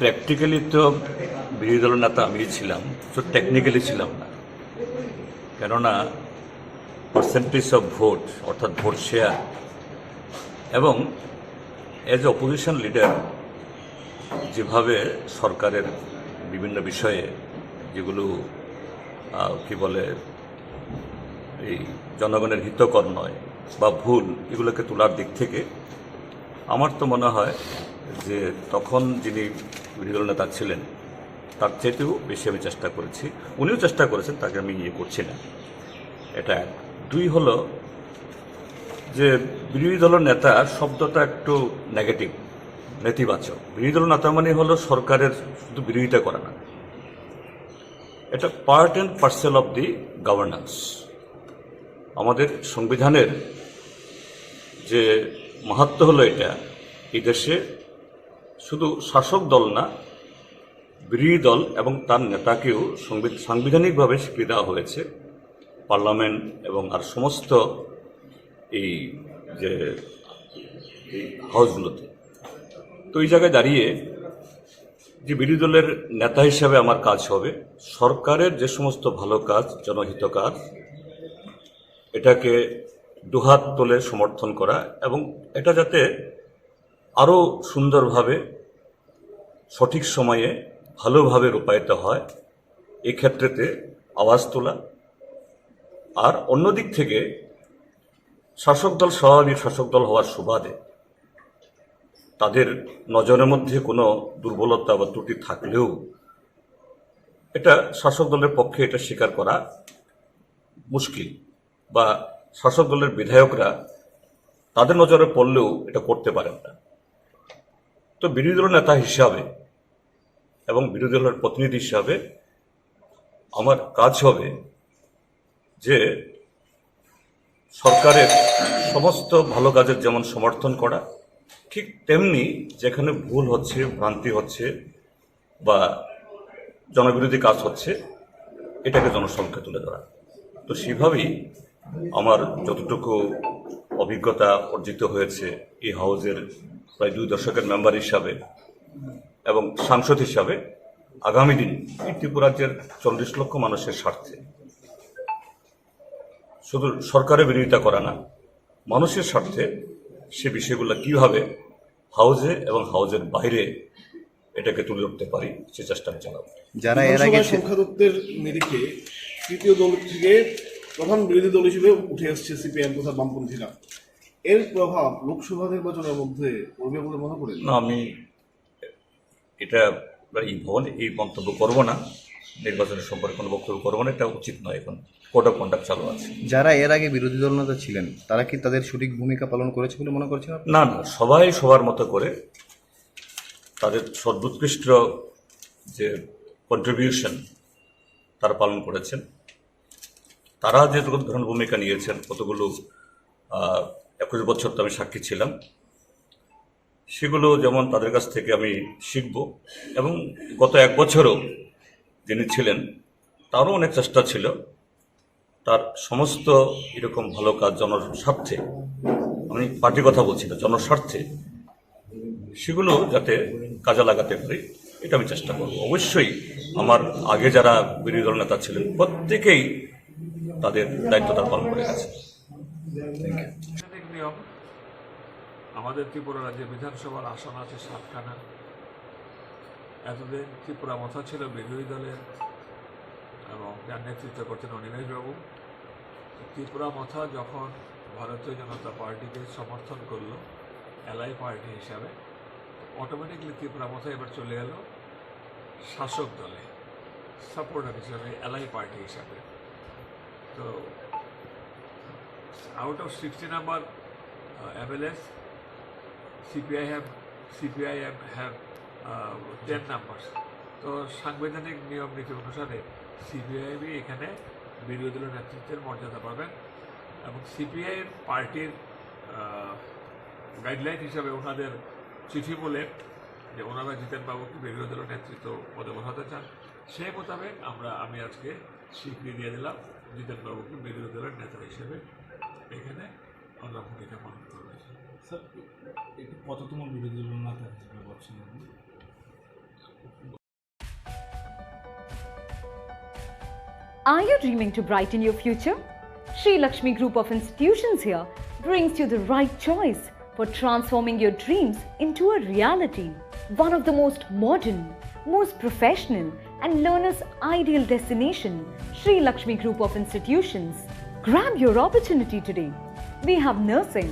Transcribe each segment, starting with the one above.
Practically তো বিরোধী দলের নেতা আমি ছিলাম তো টেকনিক্যালি ছিলাম না। কেননা পার্সেন্টেজ অফ ভোট অর্থাৎ ভোট শেয়ার এবং এজ অপোজিশন লিডার যেভাবে সরকারের বিভিন্ন বিষয়ে যেগুলো কি বলে, এই জনগণের হিতকর নয় বা ভুল এগুলোকে তোলার দিক থেকে, আমার তো মনে হয় যে তখন যিনি বিরোধী দল নেতা ছিলেন। তার চেয়েতেও বেশি আমি চেষ্টা করেছি। উনিও চেষ্টা করেছেন, তাকে আমি ইয়ে করছি না। এটা এক। দুই হলো যে বিরোধী দলের নেতা শব্দটা একটু নেগেটিভ, নেতিবাচক। বিরোধী দল নেতা মানে হলো সরকারের শুধু বিরোধিতা করে না। এটা part and parcel of the governance আমাদের সংবিধানের যে মাহাত্ম হলো এটা, এই দেশে শুধু শাসক দল না, বিরোধী দল এবং তার নেতাকেও সাংবিধানিকভাবে স্বীকৃতি দেওয়া হয়েছে। পার্লামেন্ট এবং আর সমস্ত এই যে হাউসগুলোতে। তো এই জায়গায় দাঁড়িয়ে যে বিরোধী দলের নেতা হিসাবে আমার কাজ হবে, সরকারের যে সমস্ত ভালো কাজ জনহিত কাজ এটাকে দুহাত তোলে সমর্থন করা এবং এটা যাতে আরও সুন্দরভাবে সঠিক সময়ে ভালোভাবে রূপায়িত হয়, এক্ষেত্রেতে আওয়াজ তোলা। আর অন্যদিক থেকে শাসক দল স্বাভাবিক শাসক দল হওয়ার সুবাদে তাদের নজরের মধ্যে কোনো দুর্বলতা বা ত্রুটি থাকলেও এটা শাসক দলের পক্ষে এটা স্বীকার করা মুশকিল বা শাসক দলের বিধায়করা তাদের নজরে পড়লেও এটা করতে পারেন না। তো বিরোধী দলের নেতা হিসাবে এবং বিরোধী দলের প্রতিনিধি হিসাবে আমার কাজ হবে যে সরকারের সমস্ত ভালো কাজের যেমন সমর্থন করা, ঠিক তেমনি যেখানে ভুল হচ্ছে, ভ্রান্তি হচ্ছে বা জনবিরোধী কাজ হচ্ছে, এটাকে জনসংখ্যা তুলে ধরা। তো সেভাবেই আমার যতটুকু অভিজ্ঞতা অর্জিত হয়েছে এই হাউজের প্রায় দুই দশকের মেম্বার হিসাবে এবং সাংসদ হিসাবে আগামী দিন এই ত্রিপুরাজ্যের চল্লিশ লক্ষ মানুষের স্বার্থে। শুধু সরকারের বিরোধিতা করা না মানুষের স্বার্থে সে বিষয়গুলো কীভাবে হাউজে এবং হাউজের বাইরে এটাকে তুলে উঠতে পারি সে চেষ্টা চালাবো যারা এর আগে সংখ্যাতত্ত্বের নিরিখে তৃতীয় দল থেকে প্রধান বিরোধী দল হিসেবে উঠে আসছে সিপিআইএম তথা বামপন্থীরা। এর প্রভাব লোকসভা নির্বাচনের মধ্যে পড়বে বলে মনে করেন? না আমি এটা এই ভবন এই মন্তব্য করব না। নির্বাচনের সম্পর্কে কোনো বক্তব্য করব না। এটা উচিত নয় এখন। কোড অফ কন্ডাক্ট চালু আছে। যারা এর আগে বিরোধী দল নেতা ছিলেন তারা কি তাদের সঠিক ভূমিকা পালন করেছে বলে মনে করছেন না না সবাই সবার মতো করে তাদের সর্বোৎকৃষ্ট যে কন্ট্রিবিউশন তারা পালন করেছেন। তারা যে ধরনের ভূমিকা নিয়েছেন কতগুলো একুশ বছর তো আমি সাক্ষী ছিলাম। সেগুলো যেমন তাদের কাছ থেকে আমি শিখব এবং গত এক বছরও যিনি ছিলেন, তারও অনেক চেষ্টা ছিল। তার সমস্ত এরকম ভালো কাজ জনস্বার্থে, আমি পার্টির কথা বলছি না, জনস্বার্থে সেগুলো যাতে কাজে লাগাতে পারি, এটা আমি চেষ্টা করব। অবশ্যই আমার আগে যারা বিরোধী দল নেতা ছিলেন, প্রত্যেকেই তাদের দায়িত্ব তারা পালন করে গেছে। সাংবিধানিক নিয়ম আমাদের ত্রিপুরা রাজ্যে বিধানসভার আসন আছে সাতখানা। এতদিন ত্রিপুরা মথা ছিল বিরোধী দলের এবং যার নেতৃত্ব করতেন অনিমেষবাবু ত্রিপুরা মথা যখন ভারতীয় জনতা পার্টিকে সমর্থন করল এলআই পার্টি হিসাবে অটোমেটিকলি ত্রিপুরা মথা এবার চলে গেল শাসক দলে সাপোর্টার হিসাবে এলআই পার্টি হিসাবে। তো out of 60 number uh, CPI have CPIM have uh, 10 numbers. তো সাংবিধানিক নিয়ম নীতি অনুসারে সিপিআইএমই এখানে বিরোধী দলের নেতৃত্বের মর্যাদা পাবেন এবং সিপিআইএম পার্টির গাইডলাইন হিসাবে ওনাদের চিঠি বলে যে ওনারা জিতেন বাবুকে বিরোধী দলের নেতৃত্ব পদে বসাতে চান সেই মোতাবেক আমরা আমি আজকে স্বীকৃতি দিয়ে দিলাম জিতেন বাবুকে বিরোধী দলের নেতা হিসেবে এখানে আমরা ভূমিকা পালন করবে স্যার এটি কততম বিরোধী দল নেতা হিসেবে বলছেন আপনি? Are you dreaming to brighten your future? Sri Lakshmi Group of Institutions here brings you the right choice for transforming your dreams into a reality. One of the most modern, most professional, and learners' ideal destination, Sri Lakshmi Group of Institutions. Grab your opportunity today. We have nursing,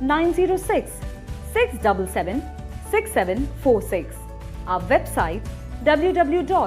906 677 6746. Our website www